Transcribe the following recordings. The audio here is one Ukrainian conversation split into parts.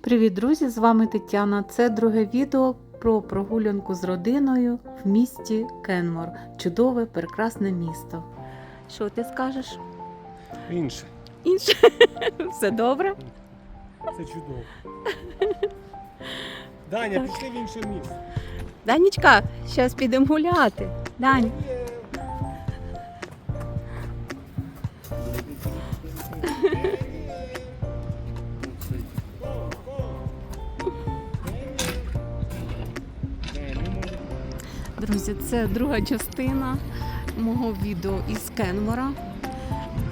Привіт, друзі! З вами Тетяна. Це друге відео про прогулянку з родиною в місті Кенмор. Чудове, прекрасне місто. Що ти скажеш? Інше. Інше? Все добре? Це чудово. Даня, Так. пішли в інше місце. Данічка, зараз підемо гуляти. Дань. Друзі, це друга частина мого відео із Кенмора.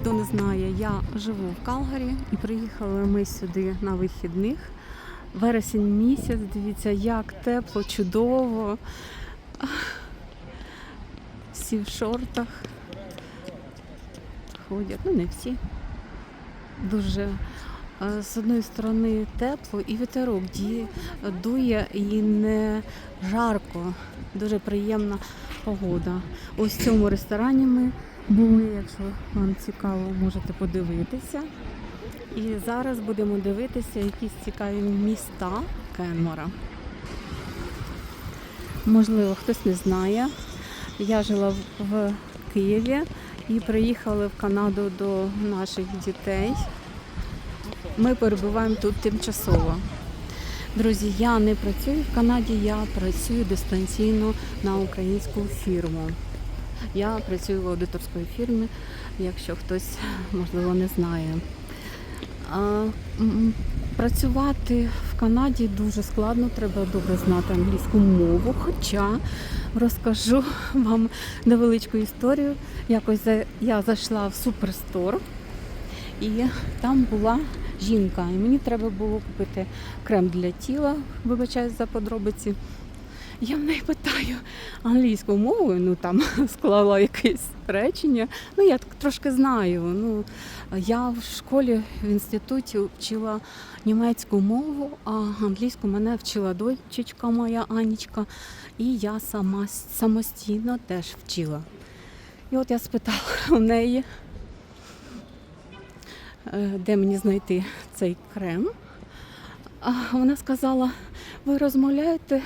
Хто не знає, я живу в Калгарі і приїхали ми сюди на вихідних. Вересень місяць, дивіться, як тепло, чудово. Всі в шортах ходять, ну не всі. Дуже з одної сторони тепло і вітерок ді- дує і не жарко. Дуже приємна погода. Ось в цьому ресторані ми були, якщо вам цікаво, можете подивитися. І зараз будемо дивитися якісь цікаві міста Кенмора. Можливо, хтось не знає. Я жила в Києві і приїхали в Канаду до наших дітей. Ми перебуваємо тут тимчасово. Друзі, я не працюю в Канаді, я працюю дистанційно на українську фірму. Я працюю в аудиторській фірмі, якщо хтось, можливо, не знає. Працювати в Канаді дуже складно, треба добре знати англійську мову. Хоча розкажу вам невеличку історію. Якось я зайшла в суперстор, і там була жінка. І мені треба було купити крем для тіла, вибачаюсь за подробиці. Я в неї питаю англійською мовою, ну там склала якесь речення. Ну, я трошки знаю. Ну, я в школі в інституті вчила німецьку мову, а англійську мене вчила дочечка моя Анічка, і я сама самостійно теж вчила. І от я спитала у неї, де мені знайти цей крем. А вона сказала, ви розмовляєте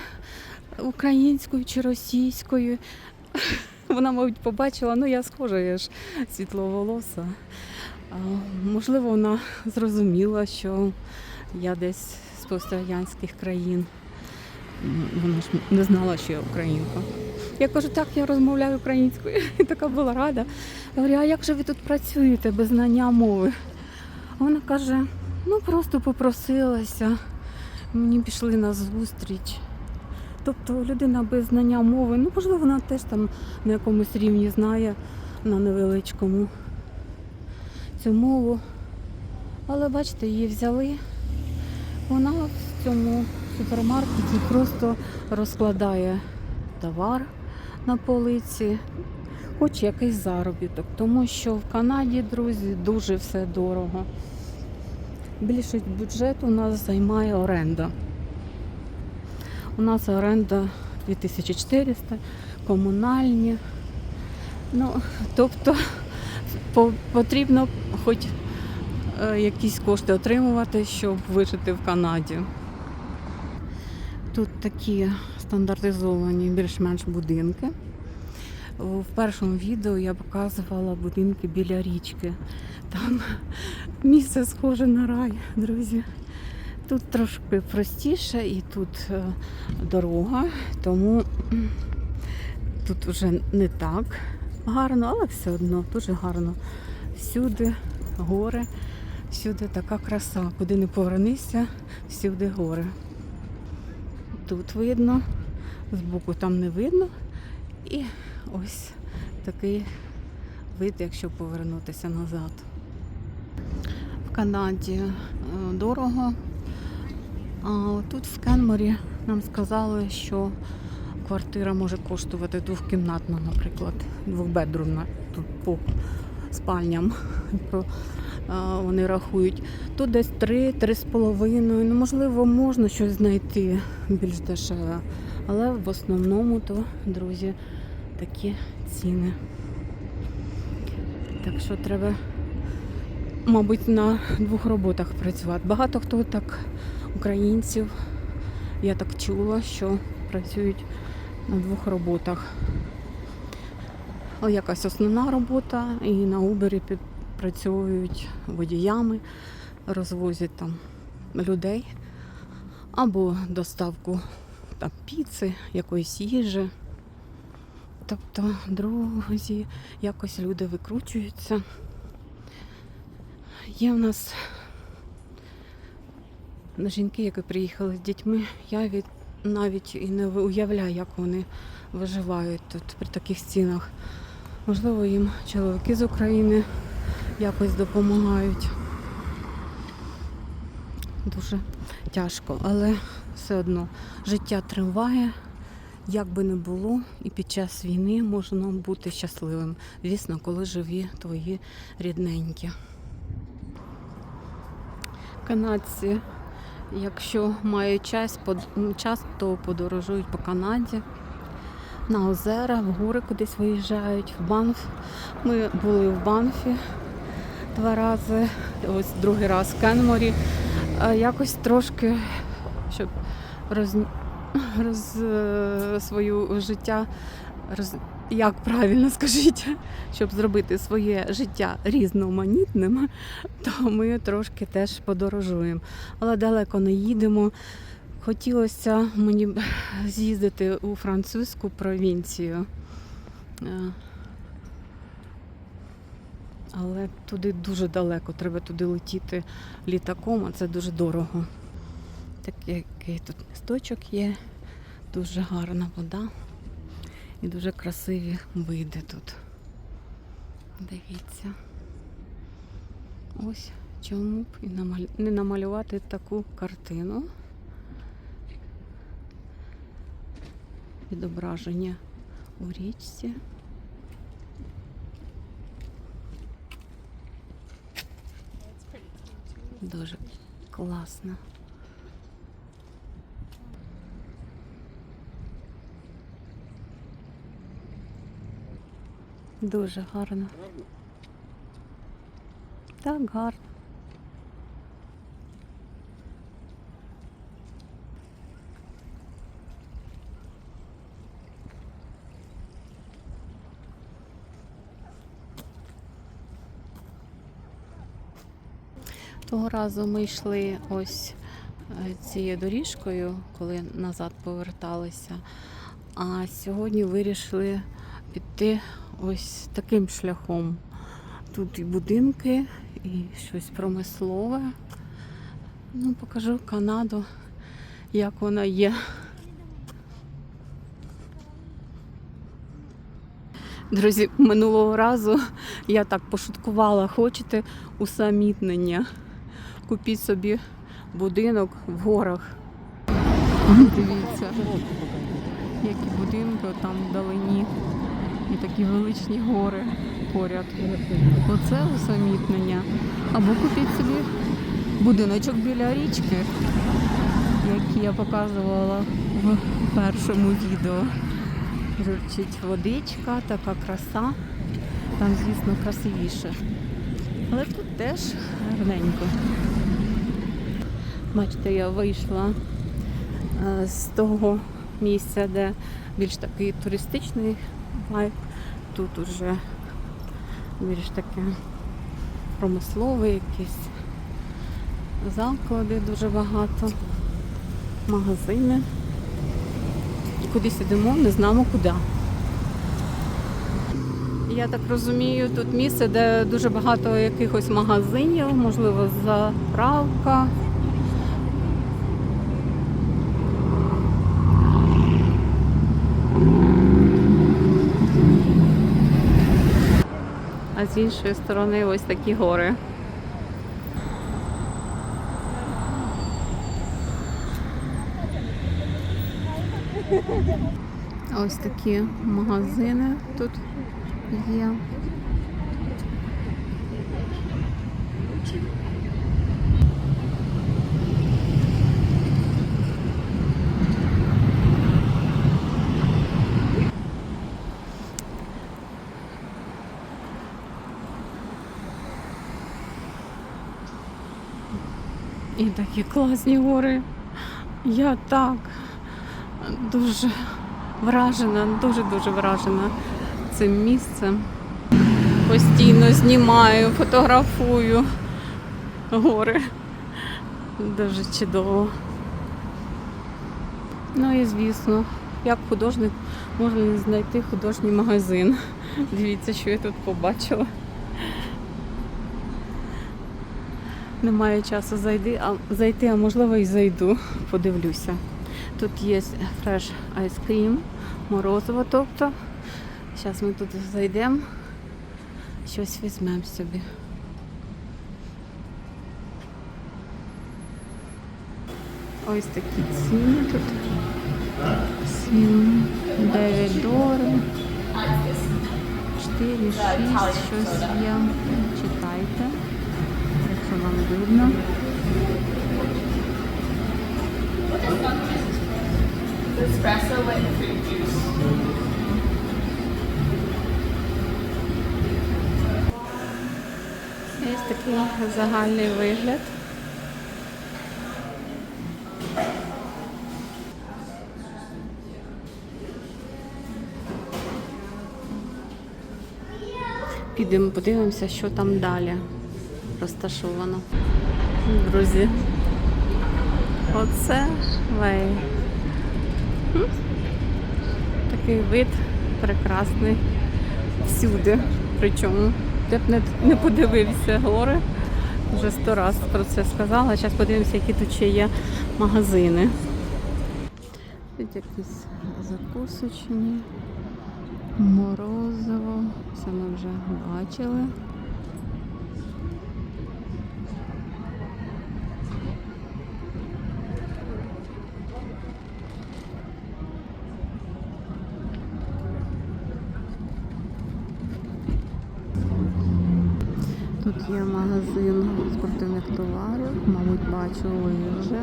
українською чи російською. Вона, мабуть, побачила, ну я схожа, я ж світловолоса. Можливо, вона зрозуміла, що я десь з пострадянських країн. Вона ж не знала, що я українка. Я кажу, так, я розмовляю українською. І така була рада. Я говорю, а як же ви тут працюєте без знання мови? Вона каже, ну просто попросилася. Мені пішли на зустріч. Тобто людина без знання мови, ну можливо, вона теж там на якомусь рівні знає на невеличкому цю мову. Але бачите, її взяли. Вона в цьому супермаркеті просто розкладає товар на полиці, хоч якийсь заробіток, тому що в Канаді, друзі, дуже все дорого. Більшість бюджету у нас займає оренда. У нас оренда 2400, комунальні. Ну, тобто потрібно хоч е, якісь кошти отримувати, щоб вижити в Канаді. Тут такі стандартизовані більш-менш будинки. В першому відео я показувала будинки біля річки. Там місце схоже на рай, друзі. Тут трошки простіше і тут е, дорога, тому тут вже не так гарно, але все одно дуже гарно. Всюди гори, всюди така краса. Куди не повернися, всюди гори. Тут видно, збоку там не видно. І ось такий вид, якщо повернутися назад. В Канаді е, дорого. А тут в Кенморі нам сказали, що квартира може коштувати двохкімнатна, наприклад, двохбедрумна тут по спальням. Вони рахують. Тут десь 3-3,5. Ну, можливо, можна щось знайти більш дешеве. Але в основному то, друзі, такі ціни. Так що треба, мабуть, на двох роботах працювати. Багато хто так українців, я так чула, що працюють на двох роботах. Але якась основна робота, і на Убері підпрацьовують водіями, розвозять там людей або доставку там, піци, якоїсь їжі. Тобто, друзі, якось люди викручуються. Є в нас жінки, які приїхали з дітьми, я від навіть і не уявляю, як вони виживають тут при таких стінах. Можливо, їм чоловіки з України якось допомагають. Дуже тяжко, але все одно життя триває. Як би не було, і під час війни можна бути щасливим. Звісно, коли живі твої рідненькі. Канадці, якщо мають час, час, то подорожують по Канаді. На озера, в гори кудись виїжджають, в Банф. Ми були в Банфі два рази, ось другий раз в Кенморі. Якось трошки, щоб роз, роз е, свою життя, роз, як правильно скажіть, щоб зробити своє життя різноманітним, то ми трошки теж подорожуємо. Але далеко не їдемо. Хотілося мені з'їздити у французьку провінцію. Е, Але туди дуже далеко, треба туди летіти літаком, а це дуже дорого. Такий тут місточок є, дуже гарна вода і дуже красиві види тут. Дивіться. Ось чому б і не намалювати таку картину. Відображення у річці. Дуже класно. Дуже гарно. Так, гарно. Того разу ми йшли ось е, цією доріжкою, коли назад поверталися. А сьогодні вирішили піти ось таким шляхом. Тут і будинки, і щось промислове. Ну, покажу Канаду, як вона є. Друзі, минулого разу я так пошуткувала, хочете усамітнення. Купіть собі будинок в горах. Дивіться, які будинки там вдалині. І такі величні гори поряд. Оце усамітнення. Або купіть собі будиночок біля річки, який я показувала в першому відео. Журчить водичка, така краса. Там, звісно, красивіше. Але тут теж гарненько. Бачите, я вийшла е, з того місця, де більш такий туристичний вайб. Тут уже більш таке промислове якісь заклади дуже багато, магазини. Кудись ідемо, не знаємо куди. Я так розумію, тут місце, де дуже багато якихось магазинів, можливо, заправка. А з іншої сторони ось такі гори. Ось такі магазини тут є. Такі класні гори. Я так дуже вражена, дуже-дуже вражена цим місцем. Постійно знімаю, фотографую гори. Дуже чудово. Ну і звісно, як художник можна знайти художній магазин. Дивіться, що я тут побачила. Немає часу зайти, а, зайти, а можливо і зайду, подивлюся. Тут є фреш айскрім, морозиво, тобто. Зараз ми тут зайдемо, щось візьмемо собі. Ось такі ціни тут. 7, 9 доларів. 4, 6, щось є. Читайте, якщо вам видно. Ось такий загальний вигляд. Підемо подивимося, що там далі розташовано. Друзі. Оце вей. Такий вид прекрасний всюди. Причому де б не, не подивився гори. Вже сто раз про це сказала. Зараз подивимося, які тут ще є магазини. Тут якісь закусочні, морозиво. Це ми вже бачили. Тут є магазин спортивних товарів, мабуть, бачили вже.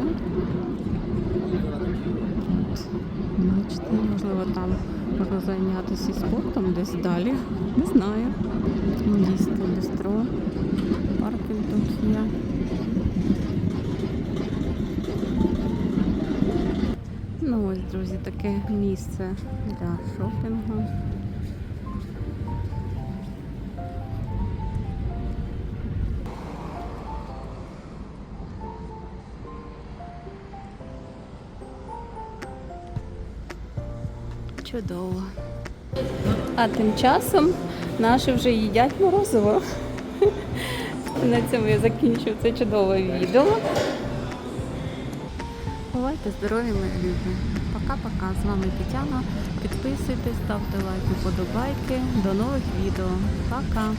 Бачите, можливо, там можна зайнятися спортом десь далі. Не знаю. Дійсно, бістро. Паркінг тут є. Ну ось, друзі, таке місце для шопінгу. Чудово. А тим часом наші вже їдять морозиво. На цьому я закінчую це чудове відео. Бувайте здорові, мої любі. Пока-пока. З вами Тетяна. Підписуйтесь, ставте лайки, подобайки. До нових відео. Пока!